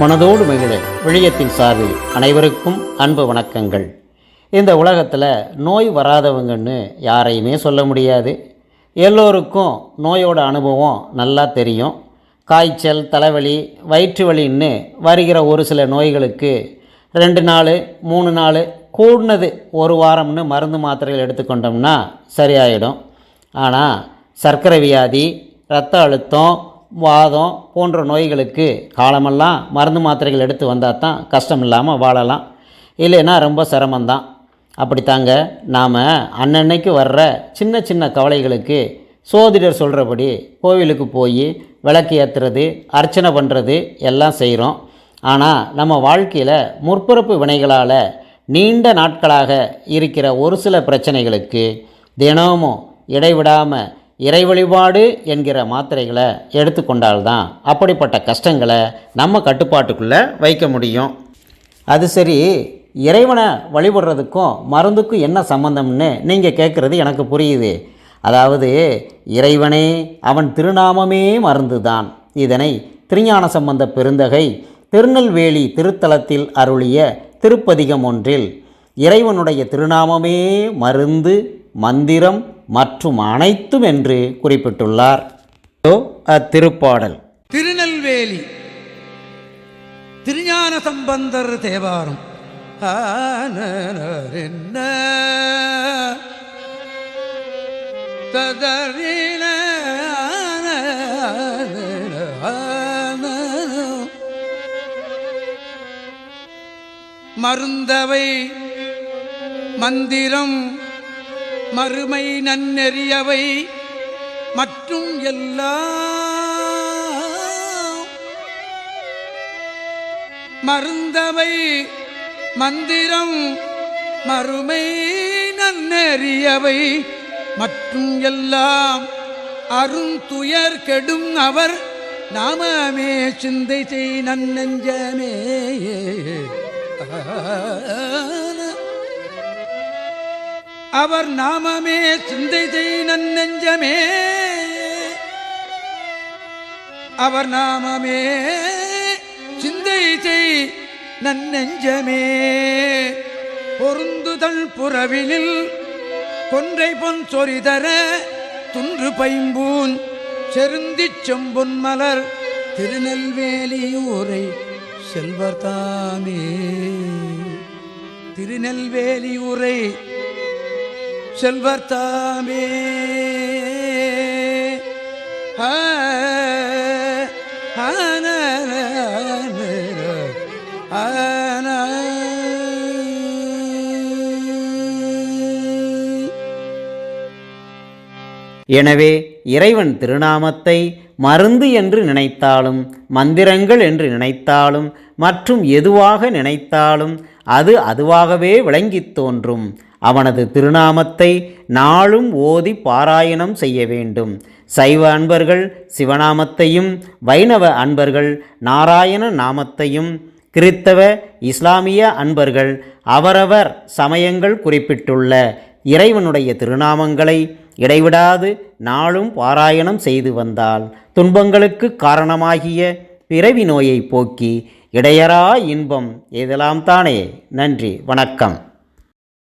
மனதோடு மகிழ விழியத்தின் சார்பில் அனைவருக்கும் அன்பு வணக்கங்கள். இந்த உலகத்தில் நோய் வராதவங்கன்னு யாரையுமே சொல்ல முடியாது. எல்லோருக்கும் நோயோட அனுபவம் நல்லா தெரியும். காய்ச்சல் தலைவலி வயிற்று வலின்னு வருகிற ஒரு சில நோய்களுக்கு ரெண்டு நாள் மூணு நாள் கூடினது ஒரு வாரம்னு மருந்து மாத்திரைகள் எடுத்துக்கொண்டோம்னா சரியாயிடும். ஆனால் சர்க்கரை வியாதி இரத்த அழுத்தம் வாதம் போன்ற நோய்களுக்கு காலமெல்லாம் மருந்து மாத்திரைகள் எடுத்து வந்தால் தான் கஷ்டம் இல்லாமல் வாழலாம். இல்லைன்னா ரொம்ப சிரமந்தான் அப்படித்தாங்க. நாம் அன்னன்னைக்கு வர்ற சின்ன சின்ன கவலைகளுக்கு சோதிடர் சொல்கிறபடி கோவிலுக்கு போய் விளக்கு ஏற்றுறது அர்ச்சனை பண்ணுறது எல்லாம் செய்கிறோம் ஆனால் நம்ம வாழ்க்கையில் முற்பிறப்பு வினைகளால் நீண்ட நாட்களாக இருக்கிற ஒரு சில பிரச்சனைகளுக்கு தினமும் இடைவிடாமல் இறை வழிபாடு என்கிற மாத்திரைகளை எடுத்துக்கொண்டால்தான் அப்படிப்பட்ட கஷ்டங்களை நம்ம கட்டுப்பாட்டுக்குள்ளே வைக்க முடியும். அது சரி இறைவனை வழிபடுறதுக்கும் மருந்துக்கும் என்ன சம்பந்தம்னு நீங்கள் கேட்குறது எனக்கு புரியுது. அதாவது இறைவனே அவன் திருநாமமே மருந்து தான் இதனை திருஞான சம்பந்த பெருந்தகை திருநெல்வேலி திருத்தலத்தில் அருளிய திருப்பதிகம் ஒன்றில் இறைவனுடைய திருநாமமே மருந்து மந்திரம் மற்றும் அனைத்தும் என்று குறிப்பிட்டுள்ளார். இதோ அத்திருப்பாடல். திருநெல்வேலி. திருஞான சம்பந்தர் தேவாரம். ததறின மருந்தவை மந்திரம் மறுமை நன்னெறியவை மற்றும் எல்லாம். மருந்தவை மந்திரம் மறுமை நன்னெறியவை மற்றும் எல்லாம். அருந்துயர் கெடும் அவர் நாமமே சிந்தை செய் நன்னெஞ்சமே அவர் நாமமே சிந்தை செய் நன்னெஞ்சமே அவர் நாமமே சிந்தை செய் நன்னெஞ்சமே பொருந்துதல் புறவினில் கொன்றை பொன் சொறிதர துன்று பைம்பூன் செருந்திச் செம்பொன் மலர் திருநெல்வேலியூரை செல்வர் தாமே திருநெல்வேலியூரை செல்வர் தாமே ஆன, ஆன. எனவே இறைவன் திருநாமத்தை மருந்து என்று நினைத்தாலும் மந்திரங்கள் என்று நினைத்தாலும் மற்றும் எதுவாக நினைத்தாலும் அது அதுவாகவே விளங்கித் தோன்றும். அவனது திருநாமத்தை நாளும் ஓதி பாராயணம் செய்ய வேண்டும். சைவ அன்பர்கள் சிவநாமத்தையும் வைணவ அன்பர்கள் நாராயண நாமத்தையும் கிறித்தவ இஸ்லாமிய அன்பர்கள் அவரவர் சமயங்கள் குறிப்பிட்டுள்ள இறைவனுடைய திருநாமங்களை இடைவிடாது நாளும் பாராயணம் செய்து வந்தால் துன்பங்களுக்கு காரணமாகிய பிறவி நோயை போக்கி இடையறா இன்பம் இதெல்லாம் தானே. நன்றி வணக்கம்.